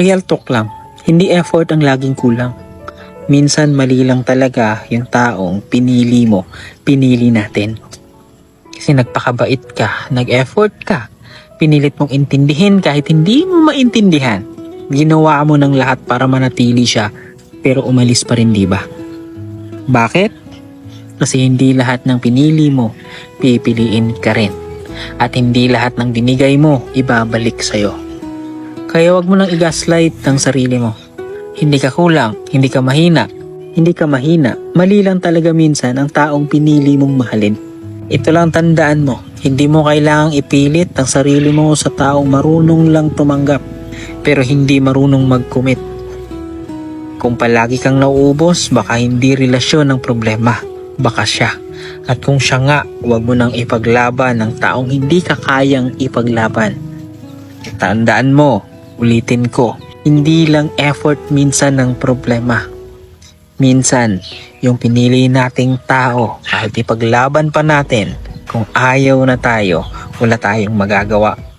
Real talk lang, hindi effort ang laging kulang. Minsan mali lang talaga yung taong pinili mo, pinili natin. Kasi nagpakabait ka, nag-effort ka, pinilit mong intindihin kahit hindi mo maintindihan. Ginawa mo ng lahat para manatili siya, pero umalis pa rin di ba? Bakit? Kasi hindi lahat ng pinili mo, pipiliin ka rin. At hindi lahat ng binigay mo, ibabalik sa'yo. Kaya wag mo nang i-gaslight ang sarili mo. Hindi ka kulang, hindi ka mahina. Hindi ka mahina, mali lang talaga minsan ang taong pinili mong mahalin. Ito lang tandaan mo, hindi mo kailangang ipilit ang sarili mo sa taong marunong lang tumanggap, pero hindi marunong mag-commit. Kung palagi kang nauubos, baka hindi relasyon ang problema, baka siya. At kung siya nga, huwag mo nang ipaglaban ng taong hindi ka kayang ipaglaban. Tandaan mo, ulitin ko, hindi lang effort minsan ng problema. Minsan, yung pinili nating tao, kahit ipaglaban pa natin, kung ayaw na tayo, wala tayong magagawa.